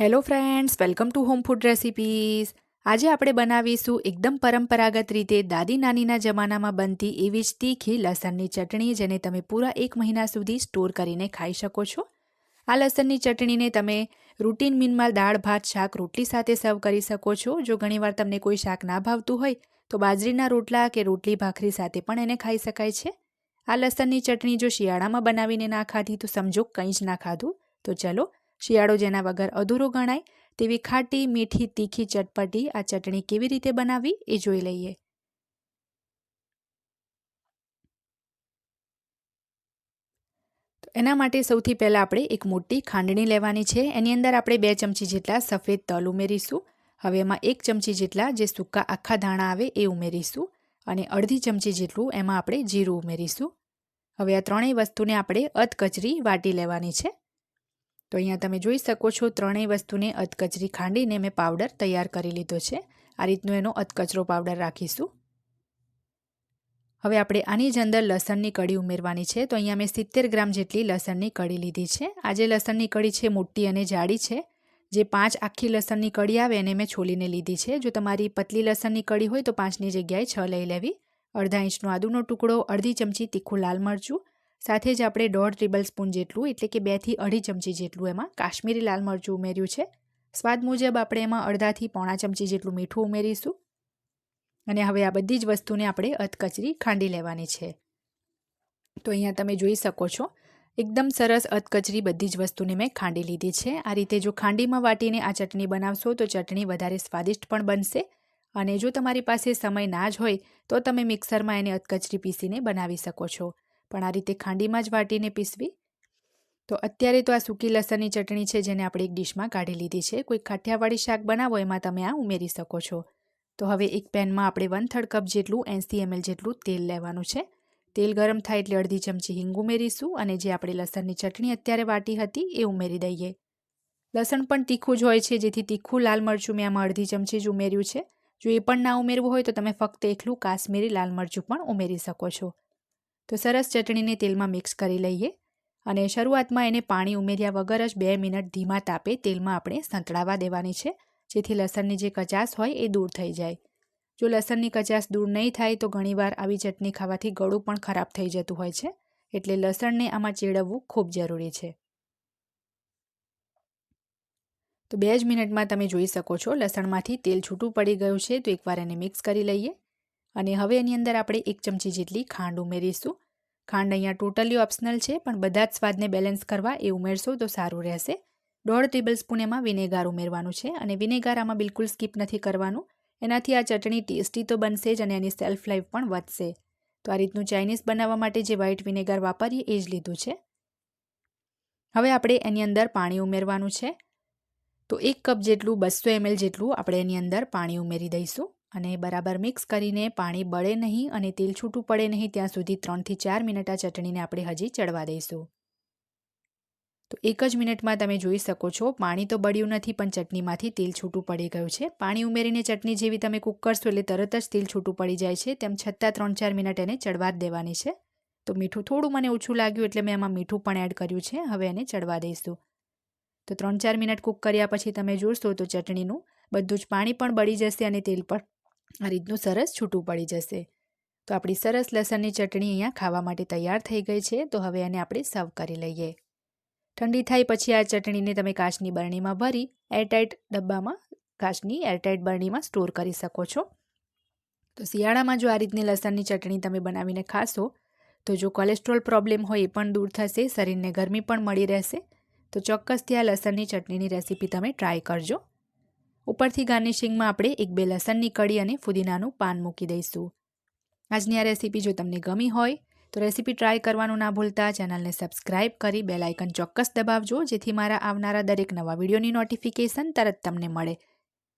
Hello friends welcome to home food recipes આજે આપણે બનાવીશું એકદમ પરંપરાગત રીતે દાદી નાનીના જમાનામાં બનતી એવી જ તીખી લસણની ચટણી જેને તમે પૂરા એક મહિના સુધી સ્ટોર કરીને ખાઈ શકો છો. આ લસણની ચટણીને તમે રૂટીન મીનમાં દાળ, ભાત, શાક, રોટલી સાથે સર્વ કરી શકો છો. જો ઘણીવાર તમને કોઈ શાક ના ભાવતું હોય, તો બાજરીના રોટલા કે રોટલી ભાખરી સાથે પણ એને ખાઈ શકાય છે. આ લસણની ચટણી જો શિયાળામાં બનાવીને ના ખાધી, તો સમજો કંઈ જ ના ખાધું. તો ચલો શિયાળો જેના વગર અધૂરો ગણાય, તેવી ખાટી, મીઠી, તીખી ચટપટી આ ચટણી કેવી રીતે બનાવી એ જોઈ લઈએ. એના માટે સૌથી પહેલાં આપણે એક મોટી ખાંડણી લેવાની છે. એની અંદર આપણે બે ચમચી જેટલા સફેદ તલ ઉમેરીશું. હવે એમાં એક ચમચી જેટલા જે સૂકા આખા ધાણા આવે એ ઉમેરીશું અને અડધી ચમચી જેટલું એમાં આપણે જીરું ઉમેરીશું. હવે આ ત્રણેય વસ્તુને આપણે અધકચરી વાટી લેવાની છે. તો અહીંયા તમે જોઈ શકો છો ત્રણેય વસ્તુને અધકચરી ખાંડીને મેં પાવડર તૈયાર કરી લીધો છે. આ રીતનો એનો અધકચરો પાવડર રાખીશું. હવે આપણે આની જ અંદર લસણની કડી ઉમેરવાની છે. તો અહીંયા મેં સિત્તેર ગ્રામ જેટલી લસણની કડી લીધી છે. આ જે લસણની કડી છે મોટી અને જાડી છે. જે પાંચ આખી લસણની કડી આવે એને મેં છોલીને લીધી છે. જો તમારી પતલી લસણની કડી હોય તો પાંચની જગ્યાએ છ લઈ લેવી. અડધા ઇંચનો આદુનો ટુકડો, અડધી ચમચી તીખું લાલ મરચું સાથે જ આપણે દોઢ ટેબલ સ્પૂન જેટલું, એટલે કે બેથી અઢી ચમચી જેટલું એમાં કાશ્મીરી લાલ મરચું ઉમેર્યું છે. સ્વાદ મુજબ આપણે એમાં અડધાથી પોણા ચમચી જેટલું મીઠું ઉમેરીશું. અને હવે આ બધી જ વસ્તુને આપણે અધકચરી ખાંડી લેવાની છે. તો અહીંયા તમે જોઈ શકો છો, એકદમ સરસ અધકચરી બધી જ વસ્તુને મેં ખાંડી લીધી છે. આ રીતે જો ખાંડીમાં વાટીને આ ચટણી બનાવશો તો ચટણી વધારે સ્વાદિષ્ટ પણ બનશે. અને જો તમારી પાસે સમય ના જ હોય તો તમે મિક્સરમાં એને અધકચરી પીસીને બનાવી શકો છો. પણ આ રીતે ખાંડીમાં જ વાટીને પીસવી. તો અત્યારે તો આ સૂકી લસણની ચટણી છે જેને આપણે એક ડીશમાં કાઢી લીધી છે. કોઈ કાઠિયાવાડી શાક બનાવો એમાં તમે આ ઉમેરી શકો છો. તો હવે એક પેનમાં આપણે વન થર્ડ કપ જેટલું એંસી એમએલ જેટલું તેલ લેવાનું છે. તેલ ગરમ થાય એટલે અડધી ચમચી હિંગ ઉમેરીશું અને જે આપણે લસણની ચટણી અત્યારે વાટી હતી એ ઉમેરી દઈએ. લસણ પણ તીખું જ હોય છે, જેથી તીખું લાલ મરચું મેં આમાં અડધી ચમચી જ ઉમેર્યું છે. જો એ પણ ના ઉમેરવું હોય તો તમે ફક્ત એકલું કાશ્મીરી લાલ મરચું પણ ઉમેરી શકો છો. તો સરસ ચટણીને તેલમાં મિક્સ કરી લઈએ અને શરૂઆતમાં એને પાણી ઉમેર્યા વગર જ બે મિનિટ ધીમા તાપે તેલમાં આપણે સંતળાવા દેવાની છે, જેથી લસણની જે કચાસ હોય એ દૂર થઈ જાય. જો લસણની કચાસ દૂર નહીં થાય તો ઘણીવાર આવી ચટણી ખાવાથી ગળું પણ ખરાબ થઈ જતું હોય છે, એટલે લસણને આમાં ચેડવવું ખૂબ જરૂરી છે. તો બે જ મિનિટમાં તમે જોઈ શકો છો, લસણમાંથી તેલ છૂટું પડી ગયું છે, તો એકવાર એને મિક્સ કરી લઈએ. અને હવે એની અંદર આપણે એક ચમચી જેટલી ખાંડ ઉમેરીશું. ખાંડ અહીંયા ટોટલી ઓપ્શનલ છે, પણ બધા જ સ્વાદને બેલેન્સ કરવા એ ઉમેરશો તો સારું રહેશે. દોઢ ટેબલ સ્પૂન એમાં વિનેગાર ઉમેરવાનું છે અને વિનેગાર આમાં બિલકુલ સ્કીપ નથી કરવાનું. એનાથી આ ચટણી ટેસ્ટી તો બનશે જ અને એની સેલ્ફ લાઈફ પણ વધશે. તો આ રીતનું ચાઇનીઝ બનાવવા માટે જે વ્હાઇટ વિનેગાર વાપરીએ એ જ લીધું છે. હવે આપણે એની અંદર પાણી ઉમેરવાનું છે. તો એક કપ જેટલું બસો એમએલ જેટલું આપણે એની અંદર પાણી ઉમેરી દઈશું. અને બરાબર મિક્સ કરીને પાણી બળે નહીં અને તેલ છૂટું પડે નહીં, ત્યાં સુધી ત્રણથી ચાર મિનિટ આ ચટણીને આપણે હજી ચડવા દઈશું. તો એક જ મિનિટમાં તમે જોઈ શકો છો, પાણી તો બળ્યું નથી, પણ ચટણીમાંથી તેલ છૂટું પડી ગયું છે. પાણી ઉમેરીને ચટણી જેવી તમે કૂક કરશો એટલે તરત જ તેલ છૂટું પડી જાય છે, તેમ છતાં ત્રણ ચાર મિનિટ એને ચડવા જ દેવાની છે. તો મીઠું થોડું મને ઓછું લાગ્યું એટલે મેં એમાં મીઠું પણ એડ કર્યું છે, હવે એને ચડવા દઈશું. તો ત્રણ ચાર મિનિટ કૂક કર્યા પછી તમે જોશો તો ચટણીનું બધું જ પાણી પણ બળી જશે અને તેલ પણ આ રીતનું સરસ છૂટું પડી જશે. તો આપણી સરસ લસણની ચટણી અહીંયા ખાવા માટે તૈયાર થઈ ગઈ છે, તો હવે એને આપણે સર્વ કરી લઈએ. ઠંડી થાય પછી આ ચટણીને તમે કાચની બરણીમાં ભરી એરટાઇટ ડબ્બામાં, કાચની એરટાઇટ બરણીમાં સ્ટોર કરી શકો છો. તો શિયાળામાં જો આ રીતની લસણની ચટણી તમે બનાવીને ખાશો, તો જો કોલેસ્ટ્રોલ પ્રોબ્લેમ હોય એ પણ દૂર થશે, શરીરને ગરમી પણ મળી રહેશે. તો ચોક્કસથી આ લસણની ચટણીની રેસીપી તમે ટ્રાય કરજો. ઉપરથી ગાર્નિશિંગમાં આપણે એક બે લસણની કળી અને ફુદીનાનું પાન મૂકી દઈશું. આજની આ રેસીપી જો તમને ગમી હોય, તો રેસીપી ટ્રાય કરવાનું ના ભૂલતા ચેનલને સબસ્ક્રાઇબ કરી બેલ આઇકન ચોક્કસ દબાવજો, જેથી મારા આવનારા દરેક નવા વિડીયોની નોટિફિકેશન તરત તમને મળે.